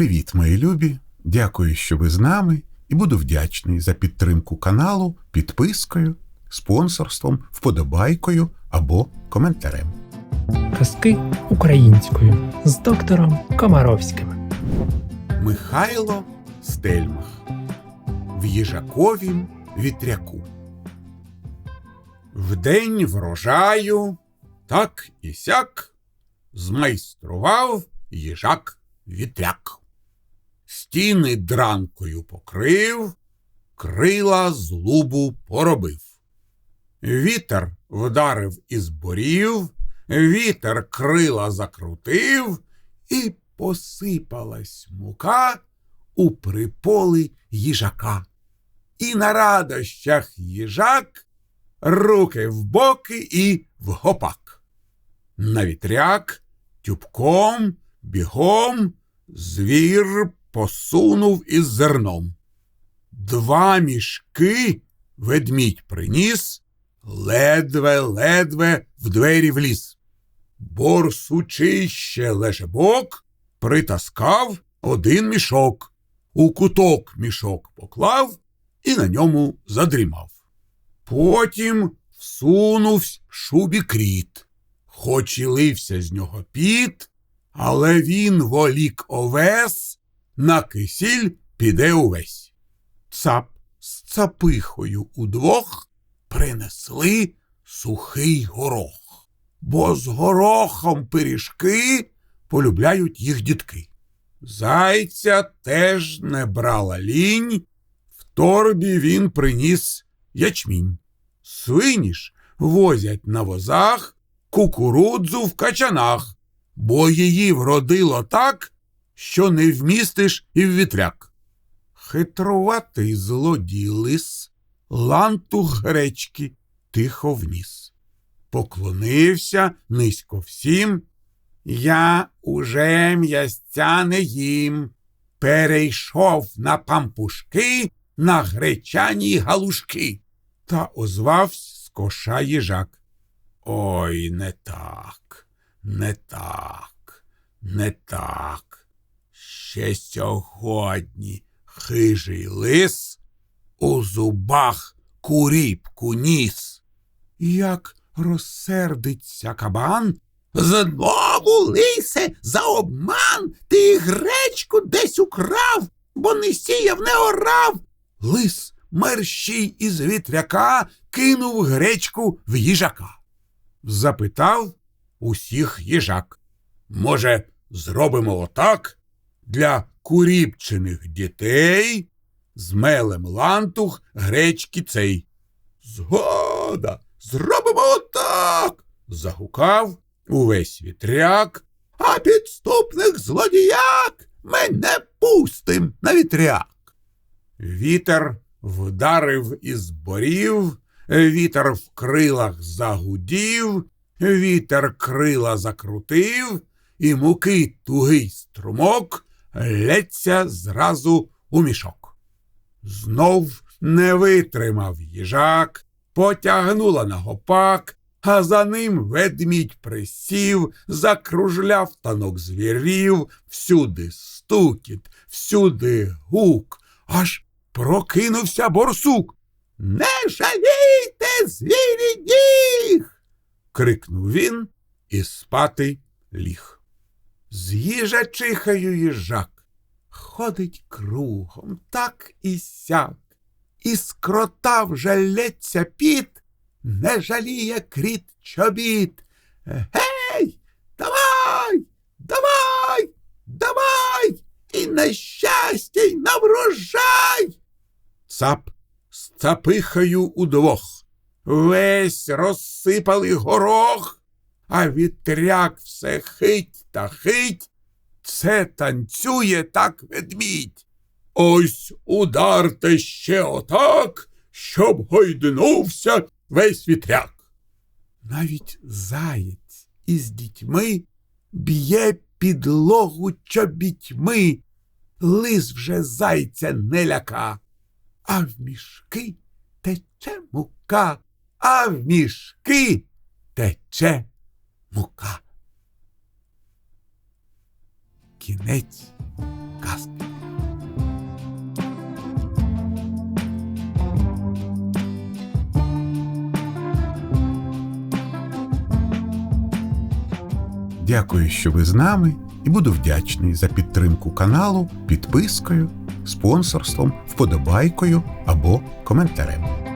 Привіт, мої любі! Дякую, що ви з нами, і буду вдячний за підтримку каналу підпискою, спонсорством, вподобайкою або коментарем. Казки українською з доктором Комаровським. Михайло Стельмах в їжаковім вітряку. Вдень врожаю, так і сяк, змайстрував їжак вітряк. Стіни дранкою покрив, крила з лубу поробив. Вітер вдарив із борів, вітер крила закрутив, і посипалась мука у приполи їжака. І на радощах їжак руки в боки і в гопак. На вітряк тюбком, бігом звір посунув із зерном. Два мішки ведмідь приніс, ледве-ледве в двері вліз. Борсучище лежебок притаскав один мішок, у куток мішок поклав і на ньому задрімав. Потім всунувсь шубі кріт, хоч і лився з нього піт, але він волік овес, на кисіль піде увесь. Цап з цапихою удвох принесли сухий горох, бо з горохом пиріжки полюбляють їх дітки. Зайця теж не брала лінь, в торбі він приніс ячмінь. Свині ж возять на возах кукурудзу в качанах, бо її вродило так, що не вмістиш і в вітряк. Хитруватий злодій лис лантух гречки тихо вніс. Поклонився низько всім. Я уже м'ясця не їм. Перейшов на пампушки, на гречані галушки. Та озвавсь з коша їжак. Ой, не так, не так, не так. Ще сьогодні хижий лис у зубах куріпку ніс. Як розсердиться кабан, Знову, лисе, за обман ти гречку десь украв, бо не сіяв, не орав. Лис мерщій із вітряка кинув гречку в їжака. Запитав усіх їжак. Може, зробимо отак для куріпчених дітей? Змелем лантух гречки цей. Згода, зробимо отак. загукав увесь вітряк, а підступних злодіяк ми не пустим на вітряк. Вітер вдарив із борів, вітер в крилах загудів, вітер крила закрутив, і муки тугий струмок лється зразу у мішок. Знов не витримав їжак, потягнула на гопак, а за ним ведмідь присів, закружляв танок звірів, всюди стукіт, всюди гук, аж прокинувся борсук. Не жалійте звірі крикнув він і спати ліг. З їжачихою їжак ходить кругом так і сяк, і скрота вже лється піт, не жаліє кріт чобіт. Гей, давай, давай, давай, і на щастя, й на врожай. Цап з цапихою удвох. Весь розсипали горох, а вітряк все хить та хить. Це танцює так ведмідь. Ось ударте ще отак, щоб гойднувся весь вітряк. Навіть заєць із дітьми б'є підлогу чобітьми. Лис вже зайця не ляка, а в мішки тече мука, а в мішки тече мука. Кінець казки. Дякую, що ви з нами, і буду вдячний за підтримку каналу, підпискою, спонсорством, вподобайкою або коментарем.